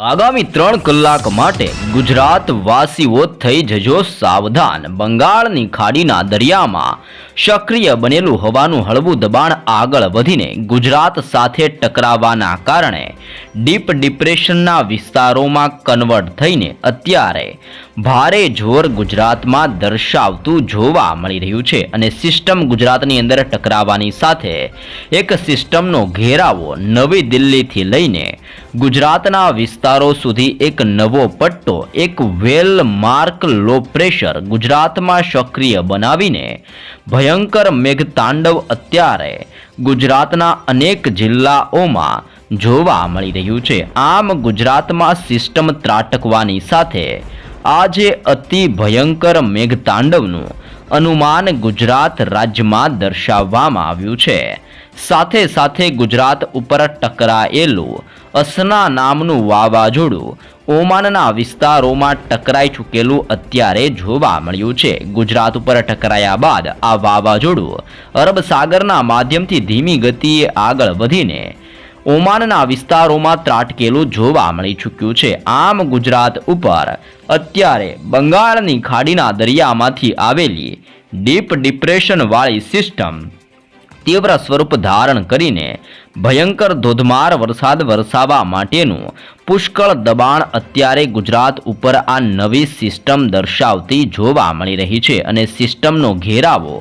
આગામી ત્રણ કલાક માટે ગુજરાતવાસીઓ થઈ જજો સાવધાન. બંગાળની ખાડીના દરિયામાં સક્રિય બનેલું હવાનું હળવું દબાણ આગળ વધીને ગુજરાત સાથે ટકરાવાના કારણે ડીપ ડિપ્રેશનના વિસ્તારોમાં કન્વર્ટ થઈને અત્યારે ભારે જોર ગુજરાતમાં દર્શાવતું જોવા મળી રહ્યું છે અને સિસ્ટમ ગુજરાતની અંદર ટકરાવાની સાથે એક સિસ્ટમનો ઘેરાવો નવી દિલ્હીથી લઈને ગુજરાતના વિસ્તારો સુધી એક નવો પટ્ટો, એક વેલ માર્ક લો પ્રેશર ગુજરાતમાં સક્રિય બનાવીને ભયંકર મેઘતાંડવ અત્યારે ગુજરાતના અનેક જિલ્લાઓમાં જોવા મળી રહ્યું છે. આમ ગુજરાતમાં સિસ્ટમ ત્રાટકવાની સાથે આજે અતિ ભયંકર મેઘતાંડવનું અનુમાન ગુજરાત રાજ્યમાં દર્શાવવામાં આવ્યું છે. સાથે સાથે ગુજરાત ઉપર ટકરાયેલું અસના નામનું વાવાઝોડું ઓમાનના વિસ્તારોમાં ટકરાઈ ચૂકેલું અત્યારે જોવા મળ્યું છે. ગુજરાત ઉપર ટકરાયા બાદ આ વાવાઝોડું અરબ સાગરના માધ્યમથી ધીમી ગતિએ આગળ વધીને ઓમાનના વિસ્તારોમાં ત્રાટકેલું જોવા મળી ચૂક્યું છે. આમ ગુજરાત ઉપર અત્યારે બંગાળની ખાડીના દરિયામાંથી આવેલી ડીપ ડિપ્રેશનવાળી સિસ્ટમ તીવ્ર સ્વરૂપ ધારણ કરીને ભયંકર ધોધમાર વરસાદ વરસાવવા માટેનું પુષ્કળ દબાણ અત્યારે ગુજરાત ઉપર આ નવી સિસ્ટમ દર્શાવતી જોવા મળી રહી છે અને સિસ્ટમનો ઘેરાવો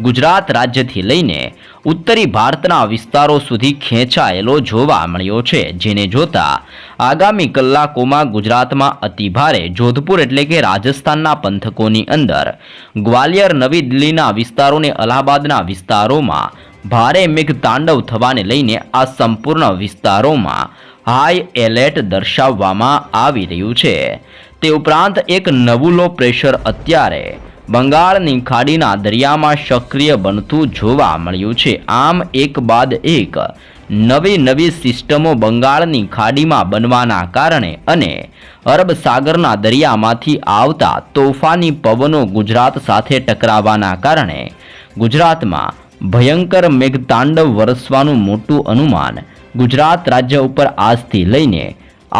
ગુજરાત રાજ્યથી લઈને ઉત્તરી ભારતના વિસ્તારો સુધી ખેંચાયેલો જોવા મળ્યો છે, જેને જોતા આગામી કલાકોમાં ગુજરાતમાં અતિભારે જોધપુર એટલે કે રાજસ્થાનના પંથકોની અંદર ગ્વાલિયર નવી દિલ્હીના વિસ્તારોને અલ્હાબાદના વિસ્તારોમાં ભારે મેઘ તાંડવ થવાને લઈને આ સંપૂર્ણ વિસ્તારોમાં હાઈ એલર્ટ દર્શાવવામાં આવી રહ્યું છે. તે ઉપરાંત એક નવું લો પ્રેશર અત્યારે બંગાળની ખાડીના દરિયામાં સક્રિય બનતું જોવા મળ્યું છે. આમ એક બાદ એક નવી નવી સિસ્ટમો બંગાળની ખાડીમાં બનવાના કારણે અને અરબ સાગરના દરિયામાંથી આવતા તોફાની પવનો ગુજરાત સાથે ટકરાવાના કારણે ગુજરાતમાં ભયંકર મેઘતાંડવ વરસવાનું મોટું અનુમાન ગુજરાત રાજ્ય ઉપર આજથી લઈને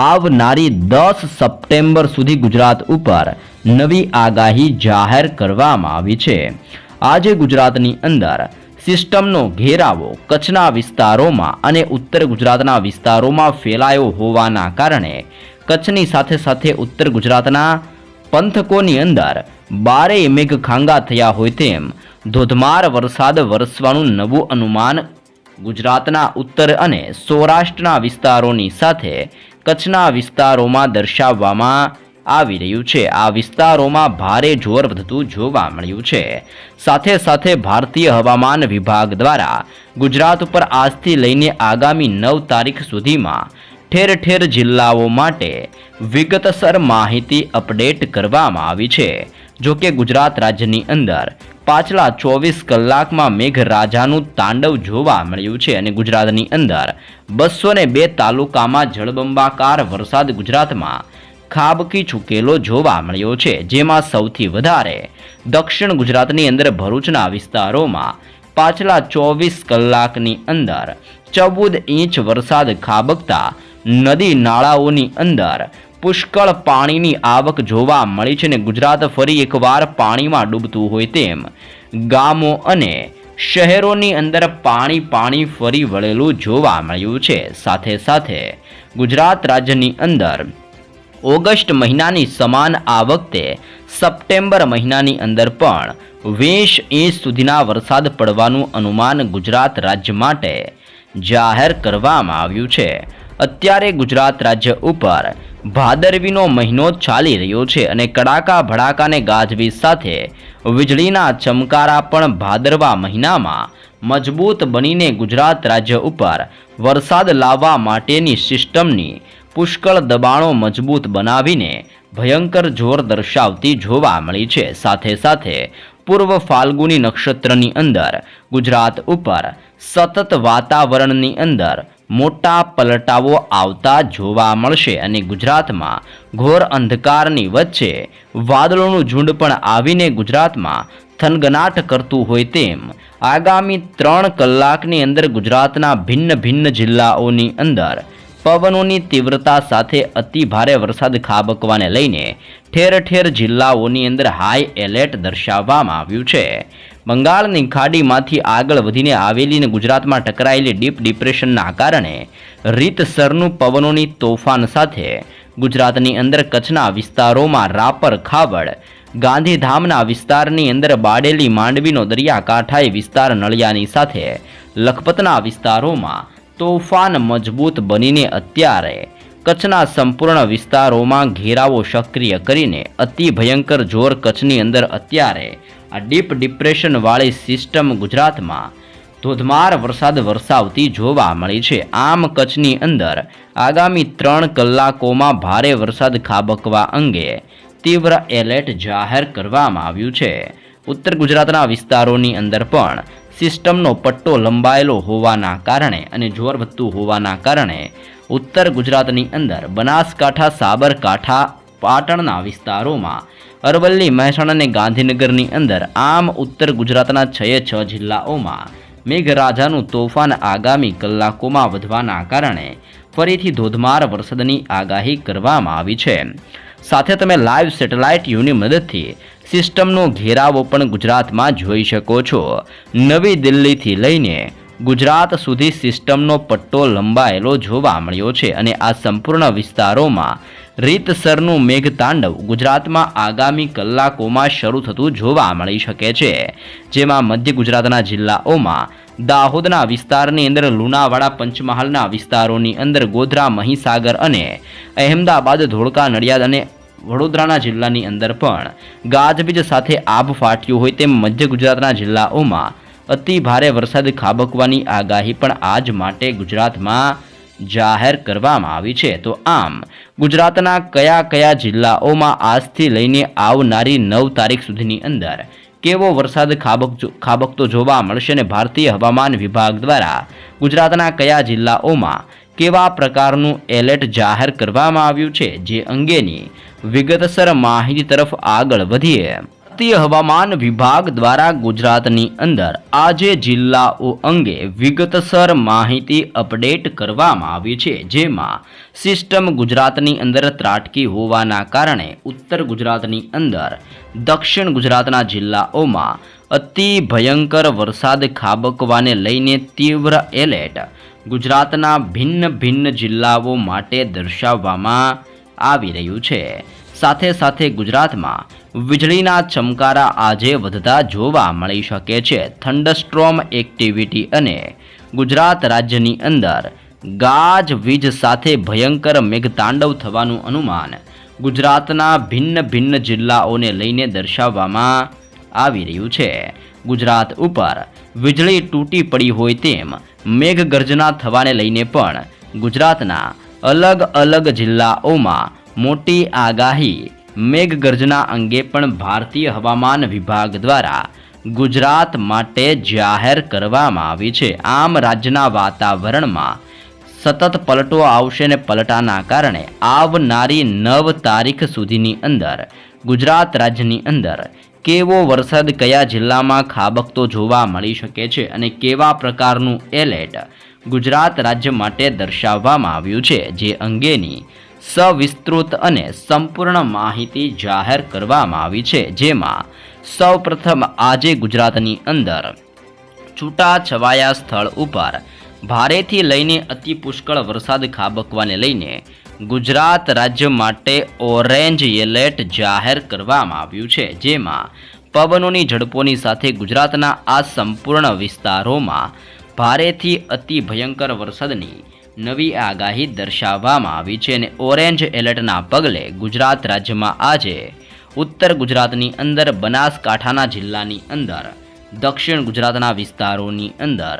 આવનારી દસ સપ્ટેમ્બર સુધી ગુજરાત ઉપર નવી આગાહી જાહેર કરવામાં આવી છે. આજે ગુજરાતની અંદર સિસ્ટમનો ઘેરાવો કચ્છના વિસ્તારોમાં અને ઉત્તર ગુજરાતના વિસ્તારોમાં ફેલાયો હોવાના કારણે કચ્છની સાથે સાથે ઉત્તર ગુજરાતના પંથકોની અંદર બારે મેઘખાંગા થયા હોય તેમ ધોધમાર વરસાદ વરસવાનું નવું અનુમાન ગુજરાતના ઉત્તર અને સૌરાષ્ટ્રના વિસ્તારોની સાથે કચ્છના વિસ્તારોમાં દર્શાવવામાં આવી રહ્યું છે. આ વિસ્તારોમાં ભારે જોર વધતું જોવા મળ્યું છે. સાથે સાથે ભારતીય હવામાન વિભાગ દ્વારા ગુજરાત ઉપર આજથી લઈને આગામી નવ તારીખ સુધીમાં ઠેર ઠેર જિલ્લાઓ માટે વિગતસર માહિતી અપડેટ કરવામાં આવી છે. જો કે ગુજરાત રાજ્યની અંદર પાછલા ચોવીસ કલાકમાં મેઘરાજાનું તાંડવ જોવા મળ્યું છે અને ગુજરાતની અંદર બસો બે તાલુકામાં જળબંબાકાર વરસાદ ગુજરાતમાં ખાબકી ચૂકેલો જોવા મળ્યો છે, જેમાં સૌથી વધારે દક્ષિણ ગુજરાતની અંદર ભરૂચના વિસ્તારોમાં પાછલા ચોવીસ કલાકની અંદર ચૌદ ઇંચ વરસાદ ખાબકતા નદી નાળાઓની અંદર પુષ્કળ પાણીની આવક જોવા મળી છે ને ગુજરાત ફરી એકવાર પાણીમાં ડૂબતું હોય તેમ ગામો અને શહેરોની અંદર પાણી પાણી ફરી વળેલું જોવા મળ્યું છે. સાથે સાથે ગુજરાત રાજ્યની અંદર ઓગસ્ટ મહિનાની સમાન આ વખતે સપ્ટેમ્બર મહિનાની અંદર પણ વીસ ઇંચ સુધીના વરસાદ પડવાનું અનુમાન ગુજરાત રાજ્ય માટે જાહેર કરવામાં આવ્યું છે. અત્યારે ગુજરાત રાજ્ય ઉપર ભાદરવીનો મહિનો ચાલી રહ્યો છે અને કડાકા ભડાકાને ગાજવીજ સાથે વીજળીના ચમકારા પણ ભાદરવા મહિનામાં મજબૂત બનીને ગુજરાત રાજ્ય ઉપર વરસાદ લાવવા માટેની સિસ્ટમની પુષ્કળ દબાણો મજબૂત બનાવીને ભયંકર જોર દર્શાવતી જોવા મળી છે. સાથે સાથે પૂર્વ ફાલ્ગુની નક્ષત્રની અંદર, ગુજરાત ઉપર સતત વાતાવરણની અંદર મોટા પલટાવો આવતા જોવા મળશે અને ગુજરાતમાં ઘોર અંધકારની વચ્ચે વાદળોનું ઝુંડ પણ આવીને ગુજરાતમાં થનગનાટ કરતું હોય તેમ, આગામી ત્રણ કલાકની અંદર ગુજરાતના ભિન્ન ભિન્ન જિલ્લાઓની અંદર પવનોની તીવ્રતા સાથે અતિ ભારે વરસાદ ખાબકવાને લઈને ઠેર ઠેર જિલ્લાઓની અંદર હાઈ એલર્ટ દર્શાવવામાં આવ્યું છે. બંગાળની ખાડીમાંથી આગળ વધીને આવેલી અને ગુજરાતમાં ટકરાયેલી ડીપ ડિપ્રેશનના કારણે રીતસરનું પવનોની તોફાન સાથે ગુજરાતની અંદર કચ્છના વિસ્તારોમાં રાપર ખાવડ ગાંધીધામના વિસ્તારની અંદર બાડેલી માંડવીનો દરિયાકાંઠાએ વિસ્તાર નળિયાની સાથે લખપતના વિસ્તારોમાં તોફાન મજબૂત બનીને અત્યારે કચ્છના સંપૂર્ણ વિસ્તારોમાં ઘેરાવો સક્રિય કરીને અતિ ભયંકર જોર કચ્છની અંદર અત્યારે આ ડીપ ડિપ્રેશનવાળી સિસ્ટમ ગુજરાતમાં ધોધમાર વરસાદ વરસાવતી જોવા મળી છે. આમ કચ્છની અંદર આગામી ત્રણ કલાકોમાં ભારે વરસાદ ખાબકવા અંગે તીવ્ર એલર્ટ જાહેર કરવામાં આવ્યું છે. ઉત્તર ગુજરાતના વિસ્તારોની અંદર પણ સિસ્ટમનો પટ્ટો લંબાયેલો હોવાના કારણે અને જોર વધતું હોવાના કારણે ઉત્તર ગુજરાતની અંદર બનાસકાંઠા, સાબરકાંઠા, પાટણના વિસ્તારોમાં અરવલ્લી, મહેસાણા અને ગાંધીનગરની અંદર આમ ઉત્તર ગુજરાતના છ છ જિલ્લાઓમાં મેઘરાજાનું તોફાન આગામી કલાકોમાં વધવાના કારણે ફરીથી ધોધમાર વરસાદની આગાહી કરવામાં આવી છે. સાથે તમે લાઈવ સેટેલાઇટ યુની મદદથી સિસ્ટમનો ઘેરાવો પણ ગુજરાતમાં જોઈ શકો છો. નવી દિલ્હીથી લઈને ગુજરાત સુધી સિસ્ટમનો પટ્ટો લંબાયેલો જોવા મળ્યો છે અને આ સંપૂર્ણ વિસ્તારોમાં રીતસરનું મેઘતાંડવ ગુજરાતમાં આગામી કલાકોમાં શરૂ થતું જોવા મળી શકે છે. જેમાં મધ્ય ગુજરાતના જિલ્લાઓમાં દાહોદના વિસ્તારની અંદર લુણાવાડા પંચમહાલના વિસ્તારોની અંદર ગોધરા, મહીસાગર અને અહેમદાબાદ, ધોળકા, નડિયાદ અને વડોદરાના જિલ્લાની અંદર પણ ગાજવીજ સાથે આભ ફાટ્યું હોય તેમ મધ્ય ગુજરાતના જિલ્લાઓમાં અતિ ભારે વરસાદ ખાબકવાની આગાહી પણ આજ માટે ગુજરાતમાં જાહેર કરવામાં આવી છે. તો આમ, ગુજરાતના કયા કયા જિલ્લાઓમાં આજથી લઈને આવનારી નવ તારીખ સુધીની અંદર કેવો વરસાદ ખાબક ખાબકતો જોવા મળશે અને ભારતીય હવામાન વિભાગ દ્વારા ગુજરાતના કયા જિલ્લાઓમાં કેવા પ્રકારનું એલર્ટ જાહેર કરવામાં આવ્યું છે, જે અંગેની વિગતસર માહિતી તરફ આગળ વધીએ. ભારતીય હવામાન વિભાગ દ્વારા ગુજરાતની અંદર આજે જિલ્લાઓ અંગે વિગતસર માહિતી અપડેટ કરવામાં આવી છે. જેમાં સિસ્ટમ ગુજરાતની અંદર ત્રાટકી હોવાના કારણે ઉત્તર ગુજરાતની અંદર દક્ષિણ ગુજરાતના જિલ્લાઓમાં અતિ ભયંકર વરસાદ ખાબકવાને લઈને તીવ્ર એલર્ટ ગુજરાતના ભિન્ન ભિન્ન જિલ્લાઓ માટે દર્શાવવામાં આવી રહ્યું છે. સાથે સાથે ગુજરાતમાં વીજળીના ચમકારા આજે વધતા જોવા મળી શકે છે. થંડસ્ટ્રોમ એક્ટિવિટી અને ગુજરાત રાજ્યની અંદર ગાજ વીજ સાથે ભયંકર મેઘતાંડવ થવાનું અનુમાન ગુજરાતના ભિન્ન ભિન્ન જિલ્લાઓને લઈને દર્શાવવામાં આવી રહ્યું છે. ગુજરાત ઉપર વીજળી તૂટી પડી હોય તેમ મેઘગર્જના થવાને લઈને પણ ગુજરાતના અલગ અલગ જિલ્લાઓમાં મોટી આગાહી. મેઘગર્જના અંગે પણ ભારતીય હવામાન વિભાગ દ્વારા ગુજરાત માટે જાહેર કરવામાં આવી છે. આમ રાજ્યના વાતાવરણમાં સતત પલટો આવશે ને પલટાના કારણે આવનારી નવ તારીખ સુધીની અંદર ગુજરાત રાજ્યની અંદર કેવો વરસાદ કયા જિલ્લામાં ખાબકતો જોવા મળી શકે છે અને કેવા પ્રકારનું એલર્ટ ગુજરાત રાજ્ય માટે દર્શાવવામાં આવ્યું છે. જે અંગેની સવિસ્તૃત અને સંપૂર્ણ માહિતી જાહેર કરવામાં આવી છે, જેમાં સૌપ્રથમ આજે ગુજરાતની અંદર છૂટા છવાયા સ્થળ ઉપર ભારેથી લઈને અતિ પુષ્કળ વરસાદ ખાબકવાને લઈને ગુજરાત રાજ્ય માટે ઓરેન્જ એલર્ટ જાહેર કરવામાં આવ્યું છે, જેમાં પવનોની ઝડપોની સાથે ગુજરાતના આ સંપૂર્ણ વિસ્તારોમાં ભારેથી અતિ ભયંકર વરસાદની નવી આગાહી દર્શાવવામાં આવી છે અને ઓરેન્જ એલર્ટના પગલે ગુજરાત રાજ્યમાં આજે ઉત્તર ગુજરાતની અંદર બનાસકાંઠાના જિલ્લાની અંદર, દક્ષિણ ગુજરાતના વિસ્તારોની અંદર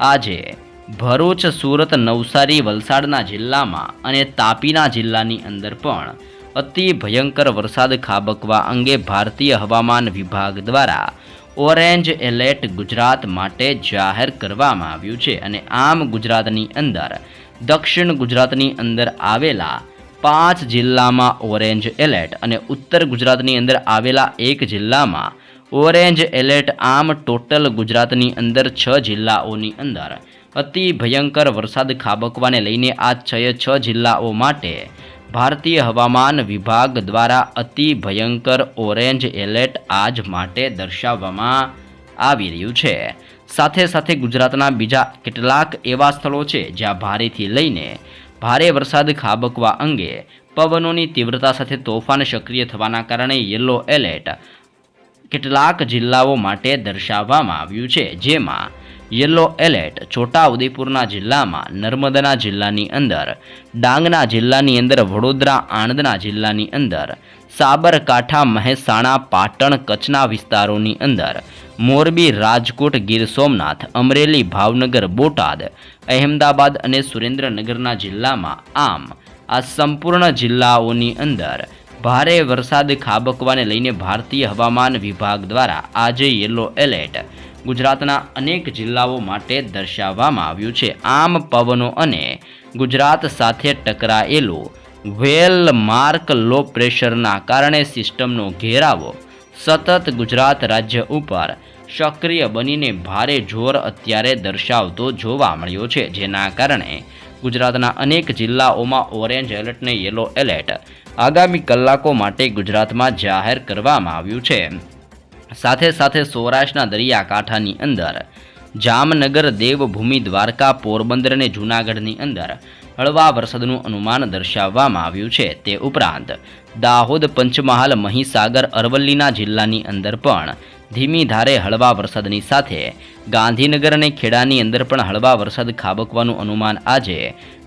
આજે ભરૂચ, સુરત, નવસારી, વલસાડના જિલ્લામાં અને તાપીના જિલ્લાની અંદર પણ અતિ ભયંકર વરસાદ ખાબકવા અંગે ભારતીય હવામાન વિભાગ દ્વારા ઓરેન્જ એલર્ટ ગુજરાત માટે જાહેર કરવામાં આવ્યું છે અને આમ ગુજરાતની અંદર, દક્ષિણ ગુજરાતની અંદર આવેલા પાંચ જિલ્લામાં ઓરેન્જ એલર્ટ અને ઉત્તર ગુજરાતની અંદર આવેલા એક જિલ્લામાં ઓરેન્જ એલર્ટ આમ ટોટલ ગુજરાતની અંદર છ જિલ્લાઓની અંદર. અતિ ભયંકર વરસાદ ખાબકવાને લઈને આ છ છ જિલ્લાઓ માટે ભારતીય હવામાન વિભાગ દ્વારા અતિ ભયંકર ઓરેન્જ એલર્ટ આજ માટે દર્શાવવામાં આવી રહ્યું છે. સાથે સાથે ગુજરાતના બીજા કેટલાક એવા સ્થળો છે જ્યાં ભારેથી લઈને ભારે વરસાદ ખાબકવા અંગે પવનોની તીવ્રતા સાથે તોફાન સક્રિય થવાના કારણે યલો એલર્ટ કેટલાક જિલ્લાઓ માટે દર્શાવવામાં આવ્યું છે, જેમાં યલો એલર્ટ છોટાઉદેપુરના જિલ્લામાં નર્મદાના જિલ્લાની અંદર, ડાંગના જિલ્લાની અંદર, વડોદરા, આણંદના જિલ્લાની અંદર, સાબરકાંઠા, મહેસાણા, પાટણ, કચ્છના વિસ્તારોની અંદર, મોરબી, રાજકોટ, ગીર સોમનાથ, અમરેલી, ભાવનગર, બોટાદ, અહેમદાબાદ અને સુરેન્દ્રનગરના જિલ્લામાં આમ, આ સંપૂર્ણ જિલ્લાઓની અંદર ભારે વરસાદ ખાબકવાને લઈને ભારતીય હવામાન વિભાગ દ્વારા આજે યલો એલર્ટ ગુજરાતના અનેક જિલ્લાઓ માટે દર્શાવવામાં આવ્યું છે. આમ પવનો અને ગુજરાત સાથે ટકરાયેલું વેલ માર્ક લો પ્રેશરના કારણે સિસ્ટમનો ઘેરાવો સતત ગુજરાત રાજ્ય ઉપર સક્રિય બનીને ભારે જોર અત્યારે દર્શાવતો જોવા મળ્યો છે. જેના કારણે ગુજરાતના અનેક જિલ્લાઓમાં ઓરેન્જ એલર્ટ ને યલો એલર્ટ આગામી કલાકો માટે ગુજરાતમાં જાહેર કરવામાં આવ્યું છે. સાથે સાથે સૌરાષ્ટ્રના દરિયાકાંઠાની અંદર, જામનગર દેવભૂમિ દ્વારકા પોરબંદર અને જૂનાગઢની અંદર હળવા વરસાદનું અનુમાન દર્શાવવામાં આવ્યું છે. તે ઉપરાંત દાહોદ, પંચમહાલ, મહીસાગર, અરવલ્લીના જિલ્લાની અંદર પણ ધીમી ધારે હળવા વરસાદની સાથે ગાંધીનગર અને ખેડાની અંદર પણ હળવા વરસાદ ખાબકવાનું અનુમાન આજે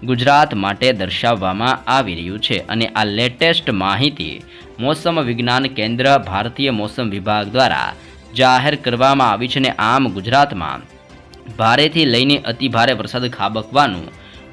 ગુજરાત માટે દર્શાવવામાં આવી રહ્યું છે અને આ લેટેસ્ટ માહિતી મોસમ વિજ્ઞાન કેન્દ્ર ભારતીય મોસમ વિભાગ દ્વારા જાહેર કરવામાં આવી છે અને આમ ગુજરાતમાં ભારેથી લઈને અતિભારે વરસાદ ખાબકવાનું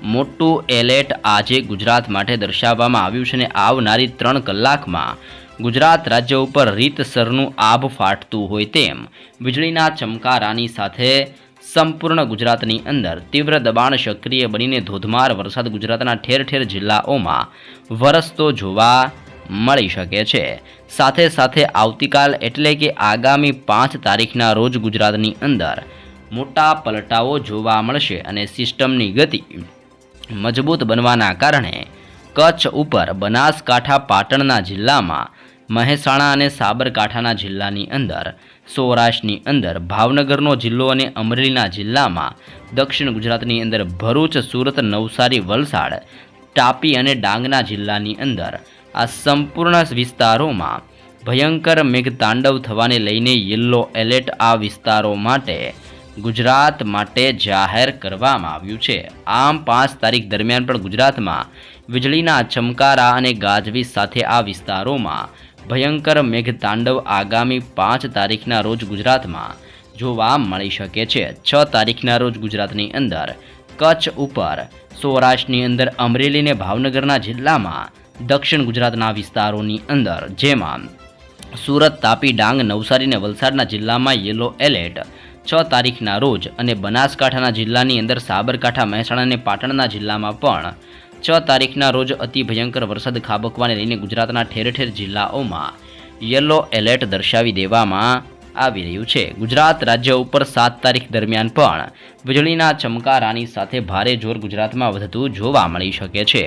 મોટું એલર્ટ આજે ગુજરાત માટે દર્શાવવામાં આવ્યું છે અને આવનારી ત્રણ કલાકમાં ગુજરાત રાજ્ય ઉપર રીતસરનું આભ ફાટતું હોય તેમ વીજળીના ચમકારાની સાથે સંપૂર્ણ ગુજરાતની અંદર તીવ્ર દબાણ સક્રિય બનીને ધોધમાર વરસાદ ગુજરાતના ઠેર ઠેર જિલ્લાઓમાં વરસતો જોવા મળી શકે છે. સાથે સાથે આવતીકાલ એટલે કે આગામી પાંચ તારીખના રોજ ગુજરાતની અંદર મોટા પલટાઓ જોવા મળશે અને સિસ્ટમની ગતિ મજબૂત બનવાના કારણે કચ્છ ઉપર બનાસકાંઠા પાટણના જિલ્લામાં, મહેસાણા અને સાબરકાંઠાના જિલ્લાની અંદર, સૌરાષ્ટ્રની અંદર, ભાવનગરનો જિલ્લો અને અમરેલીના જિલ્લામાં, દક્ષિણ ગુજરાતની અંદર ભરૂચ, સુરત, નવસારી, વલસાડ, તાપી અને ડાંગના જિલ્લાની અંદર આ સંપૂર્ણ વિસ્તારોમાં ભયંકર મેઘતાંડવ થવાને લઈને યલો એલર્ટ આ વિસ્તારો માટે ગુજરાત માટે જાહેર કરવામાં આવ્યું છે. આમ પાંચ તારીખ દરમિયાન પણ ગુજરાતમાં વીજળીના ચમકારા અને ગાજવીજ સાથે આ વિસ્તારોમાં ભયંકર મેઘતાંડવ આગામી પાંચ તારીખના રોજ ગુજરાતમાં જોવા મળી શકે છે. છ તારીખના રોજ ગુજરાતની અંદર કચ્છ ઉપર, સૌરાષ્ટ્રની અંદર અમરેલી અને ભાવનગરના જિલ્લામાં દક્ષિણ ગુજરાતના વિસ્તારોની અંદર, જેમાં સુરત તાપી ડાંગ, નવસારી અને વલસાડના જિલ્લામાં યલો એલર્ટ છ તારીખના રોજ અને બનાસકાંઠાના જિલ્લાની અંદર સાબરકાંઠા, મહેસાણા અને પાટણના જિલ્લામાં પણ છ તારીખના રોજ અતિ ભયંકર વરસાદ ખાબકવાને લઈને ગુજરાતના ઠેર ઠેર જિલ્લાઓમાં યલો એલર્ટ દર્શાવી દેવામાં આવી રહ્યું છે. ગુજરાત રાજ્ય ઉપર સાત તારીખ દરમિયાન પણ વીજળીના ચમકારાની સાથે ભારે જોર ગુજરાતમાં વધતું જોવા મળી શકે છે.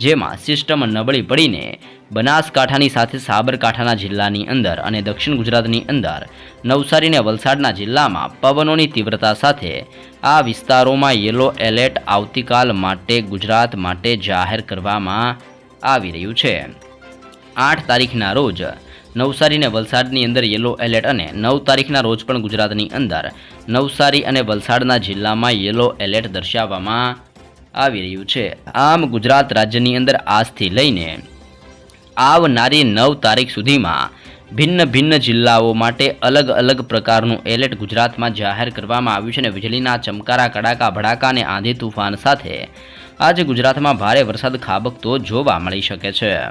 જેમાં સિસ્ટમ નબળી પડીને બનાસકાંઠાની સાથે સાબરકાંઠાના જિલ્લાની અંદર અને દક્ષિણ ગુજરાતની અંદર નવસારી અને વલસાડના જિલ્લામાં પવનોની તીવ્રતા સાથે આ વિસ્તારોમાં યલો એલર્ટ આવતીકાલ માટે ગુજરાત માટે જાહેર કરવામાં આવી રહ્યું છે. આઠ તારીખના રોજ નવસારી અને વલસાડની અંદર યલો એલર્ટ અને નવ તારીખના રોજ પણ ગુજરાતની અંદર નવસારી અને વલસાડના જિલ્લામાં યલો એલર્ટ દર્શાવવામાં આવી રહ્યું છે. આમ ગુજરાત રાજ્યની અંદર આજથી લઈને આવનારી નવ તારીખ સુધીમાં ભિન્ન ભિન્ન જિલ્લાઓ માટે અલગ અલગ પ્રકારનું એલર્ટ ગુજરાતમાં જાહેર કરવામાં આવ્યું છે અને વીજળીના ચમકારા કડાકા, ભડાકા અને આંધી તુફાન સાથે આજે ગુજરાતમાં ભારે વરસાદ ખાબકતો જોવા મળી શકે છે.